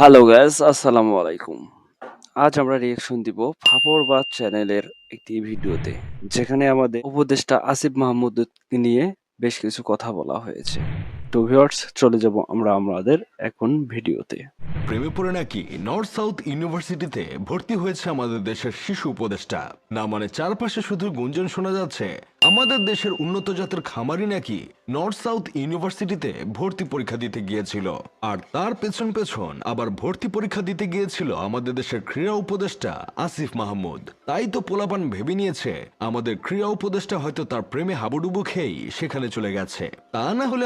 Hello gas আসসালামু আলাইকুম আজ আমরা রিয়েকশন দিব ফাপর বা চ্যানেলের একটি ভিডিওতে, যেখানে আমাদের উপদেষ্টা আসিফ মাহমুদকে নিয়ে বেশ কিছু কথা বলা হয়েছে। তো ভিউয়ার্স, চলে যাব আমরা আমাদের এখন ভিডিওতে। প্রেমে পড়ে নাকি নর্থ সাউথ ইউনিভার্সিটিতে ভর্তি হয়েছে আমাদের দেশের শিশু উপদেষ্টা? না মানে চারপাশে শুধু গুঞ্জন শোনা যাচ্ছে? আমাদের দেশের উন্নত জাতের খামারি নাকি নর্থ সাউথ ইউনিভার্সিটিতে ভর্তি পরীক্ষা দিতে গিয়েছিল? আর তার পেছন পেছন আবার ভর্তি পরীক্ষা দিতে গিয়েছিল আমাদের দেশের ক্রীড়া উপদেষ্টা আসিফ মাহমুদ। তাই তো পোলাপান ভেবে নিয়েছে, আমাদের ক্রীড়া উপদেষ্টা হয়তো তার প্রেমে হাবুডুবু খেয়েই সেখানে চলে গেছে। তা না হলে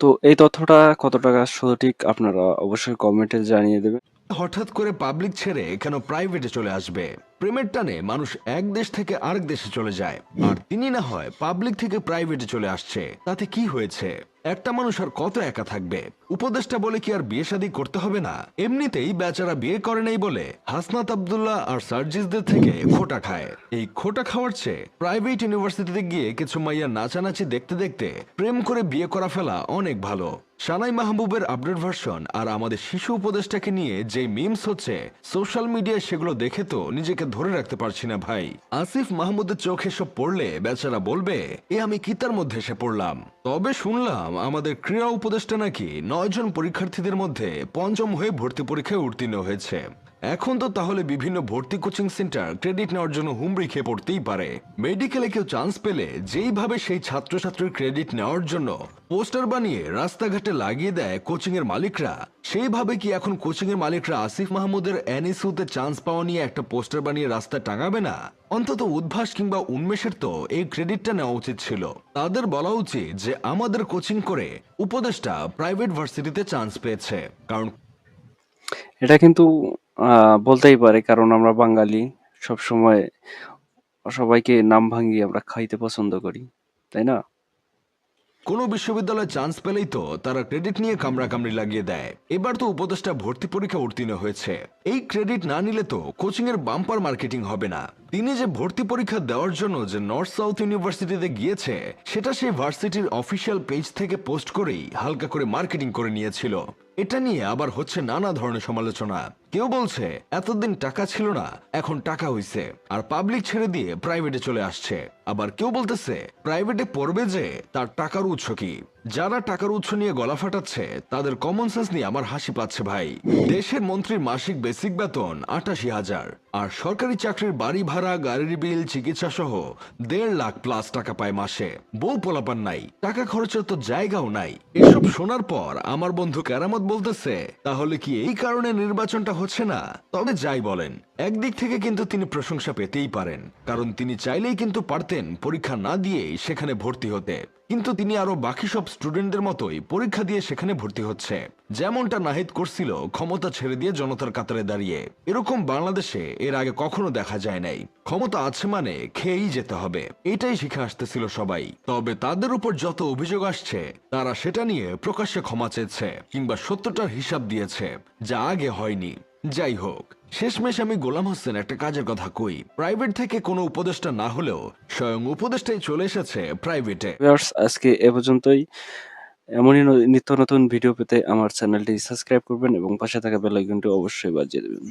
তো এই তথ্যটা কত টাকা? সঠিক আপনারা অবশ্যই কমেন্টে জানিয়ে দেবেন। হঠাৎ করে পাবলিক ছেড়ে কেন প্রাইভেটে চলে আসবে? প্রেমের টানে মানুষ এক দেশ থেকে আরেক দেশে চলে যায়। আর তিনি না হয় পাবলিক থেকে প্রাইভেটে চলে আসছে। তাতে কি হয়েছে? একটা মানুষ আর কত একা থাকবে? উপদেশটা বলে কি আর বিয়ে শাদী করতে হবে না? এমনিতেই বেচারা বিয়ে করে নাই বলে হাসনাত আবদুল্লাহ আর সার্জিসদের থেকে খোটা খায়। এই খোটা খাওয়ার চেয়ে প্রাইভেট ইউনিভার্সিটিতে গিয়ে কিছু মাইয়া নাচানাচি দেখতে দেখতে প্রেম করে বিয়ে করা ফেলা অনেক ভালো। সানাই মাহবুবের আপডেট ভার্সন আর আমাদের শিশু উপদেশটাকে নিয়ে যে মিমস হচ্ছে, সোশ্যাল মিডিয়ায় সেগুলো দেখে তো নিজেকে ধরে রাখতে পারছি না ভাই। আসিফ মাহমুদের চোখে সব পড়লে বেচারা বলবে, এ আমি কিতার মধ্যে এসে পড়লাম। তবে শুনলাম আমাদের ক্রীড়া উপদেষ্টা নাকি নয়জন পরীক্ষার্থীদের মধ্যে পঞ্চম হয়ে ভর্তি পরীক্ষায় উত্তীর্ণ হয়েছে। এখন তো তাহলে বিভিন্ন ভর্তি কোচিং সেন্টার ক্রেডিট নেওয়ার জন্য হুমড়ি খেয়ে পড়তেই পারে। মেডিকেলে কেউ চান্স পেলে যেইভাবে সেই ছাত্রছাত্রীর ক্রেডিট নেওয়ার জন্য পোস্টার বানিয়ে রাস্তাঘাটে লাগিয়ে দেয় কোচিং এর মালিকরা, সেইভাবে কি এখন কোচিং এর মালিকরা আসিফ মাহমুদের এনএসইউতে চান্স পাওয়া নিয়ে একটা পোস্টার বানিয়ে রাস্তা টাঙাবে না? অন্তত উদ্ভাস কিংবা উন্মেষের তো এই ক্রেডিটটা নেওয়া উচিত ছিল। তাদের বলা উচিত যে আমাদের কোচিং করে উপদেশটা প্রাইভেট ভার্সিটিতে চান্স পেয়েছে। কারণ এটা কিন্তু আহ, বলতেই পারে কারণ আমরা বাঙালি সব সময় সবাইকে নাম ভাঙিয়ে আমরা খাইতে পছন্দ করি তাই না? কোনো বিশ্ববিদ্যালয়ে চান্স পেলেই তো তারা ক্রেডিট নিয়ে কামড়া কামড়ি লাগিয়ে দেয়। এবার তো উপদেষ্টা ভর্তি পরীক্ষা উত্তীর্ণ হয়েছে। এই ক্রেডিট না নিলে তো কোচিং এর বাম্পার মার্কেটিং হবে না। তিনি যে ভর্তি পরীক্ষা দেওয়ার জন্য যে নর্থ সাউথ ইউনিভার্সিটিতে গিয়েছে সেটা সেই ভার্সিটির অফিসিয়াল পেজ থেকে পোস্ট করেই হালকা করে মার্কেটিং করে নিয়েছিল। এটা নিয়ে আবার হচ্ছে নানা ধরনের সমালোচনা। কেউ বলছে, এতদিন টাকা ছিল না, এখন টাকা হইছে। আর পাবলিক ছেড়ে দিয়ে প্রাইভেটে চলে আসছে। আবার কেউ বলতেছে প্রাইভেটে পড়বে যে, তার টাকার উৎস কি? যারা টাকার উৎস নিয়ে গলা ফাটাচ্ছে, তাদের কমন সেন্স নিয়ে আমার হাসি পাচ্ছে ভাই। দেশের মন্ত্রীর মাসিক বেসিক বেতন আটাশি হাজার। আর সরকারি চাকরির বাড়ি ভাড়া, গাড়ির বিল চিকিৎসা সহ দেড় লাখ প্লাস টাকা পায় মাসে। বউ পোলাপান নাই, টাকা খরচের তো জায়গাও নাই। এসব শোনার পর আমার বন্ধু কেরামত বলতেছে, তাহলে কি এই কারণে নির্বাচনটা হচ্ছে না। তবে যাই বলেন, একদিক থেকে কিন্তু তিনি প্রশংসা পেতেই পারেন, কারণ তিনি চাইলেই কিন্তু পারতেন পরীক্ষা না দিয়েই সেখানে ভর্তি হতে। কিন্তু তিনি আরও বাকি সব স্টুডেন্টদের মতোই পরীক্ষা দিয়ে সেখানে ভর্তি হচ্ছে। যেমনটা নাহিদ করছিল, ক্ষমতা ছেড়ে দিয়ে জনতার কাতারে দাঁড়িয়ে। এরকম বাংলাদেশে এর আগে কখনো দেখা যায় নাই। ক্ষমতা আছে মানে খেয়েই যেতে হবে। এটাই শিখে আসতেছিল সবাই। তবে তাদের উপর যত অভিযোগ আসছে, তারা সেটা নিয়ে প্রকাশ্যে ক্ষমা চেয়েছে, কিংবা সত্যটার হিসাব দিয়েছে, যা আগে হয়নি। যাই হোক শেষমেশ আমি গোলাম হোসেন একটা কাজের কথা কই। প্রাইভেট থেকে কোনো উপদেষ্টা না হলেও স্বয়ং উপদেষ্টাই চলে এসেছে প্রাইভেটে। আজকে এ পর্যন্তই। এমনই নিত্য নতুন ভিডিও পেতে আমার চ্যানেলটি সাবস্ক্রাইব করবেন এবং পাশে থাকা বেল আইকনটি অবশ্যই বাজিয়ে দেবেন।